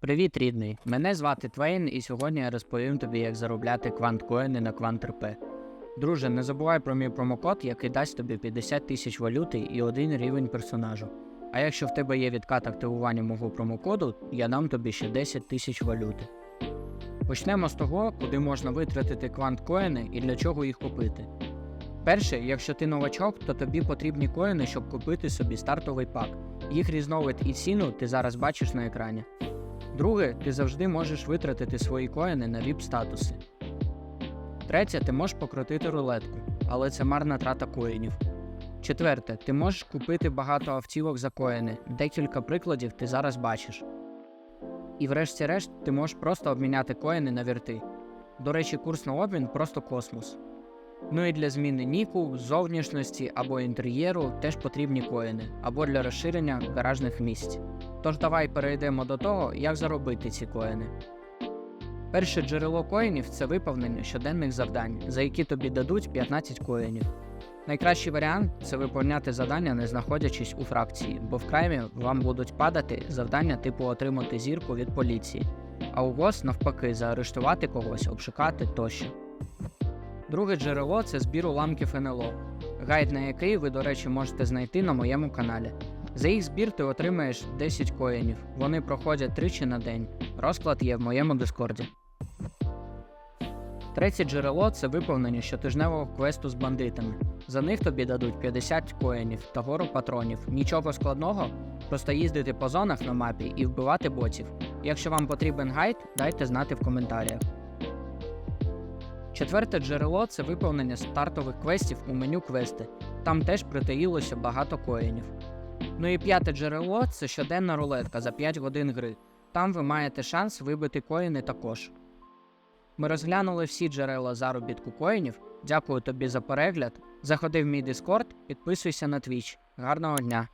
Привіт, рідний! Мене звати Твейн, і сьогодні я розповім тобі, як заробляти квант-коїни на квант-РП. Друже, не забувай про мій промокод, який дасть тобі 50 тисяч валюти і один рівень персонажу. А якщо в тебе є відкат активування мого промокоду, я дам тобі ще 10 тисяч валюти. Почнемо з того, куди можна витратити квант-коїни і для чого їх купити. Перше, якщо ти новачок, то тобі потрібні коїни, щоб купити собі стартовий пак. Їх різновид і ціну ти зараз бачиш на екрані. Друге, ти завжди можеш витратити свої коїни на VIP статуси. Третє, ти можеш покрутити рулетку, але це марна трата коїнів. Четверте, ти можеш купити багато автівок за коїни. Декілька прикладів ти зараз бачиш. І врешті-решт ти можеш просто обміняти коїни на вірти. До речі, курс на обмін просто космос. Ну і для зміни ніку, зовнішності або інтер'єру теж потрібні коїни, або для розширення гаражних місць. Тож давай перейдемо до того, як заробити ці коїни. Перше джерело коїнів це виповнення щоденних завдань, за які тобі дадуть 15 коїнів. Найкращий варіант це виповняти завдання, не знаходячись у фракції, бо в краймі вам будуть падати завдання типу отримати зірку від поліції, а у ГОС навпаки заарештувати когось, обшукати тощо. Друге джерело це збір уламків НЛО, гайд на який ви, до речі, можете знайти на моєму каналі. За їх збір ти отримаєш 10 коїнів. Вони проходять тричі на день. Розклад є в моєму дискорді. Третє джерело це виповнення щотижневого квесту з бандитами. За них тобі дадуть 50 коїнів та гору патронів. Нічого складного, просто їздити по зонах на мапі і вбивати ботів. Якщо вам потрібен гайд, дайте знати в коментарях. Четверте джерело це виповнення стартових квестів у меню квести. Там теж притаїлося багато коїнів. Ну і п'яте джерело це щоденна рулетка за 5 годин гри. Там ви маєте шанс вибити коїни також. Ми розглянули всі джерела заробітку коїнів. Дякую тобі за перегляд. Заходи в мій Discord, підписуйся на Twitch. Гарного дня!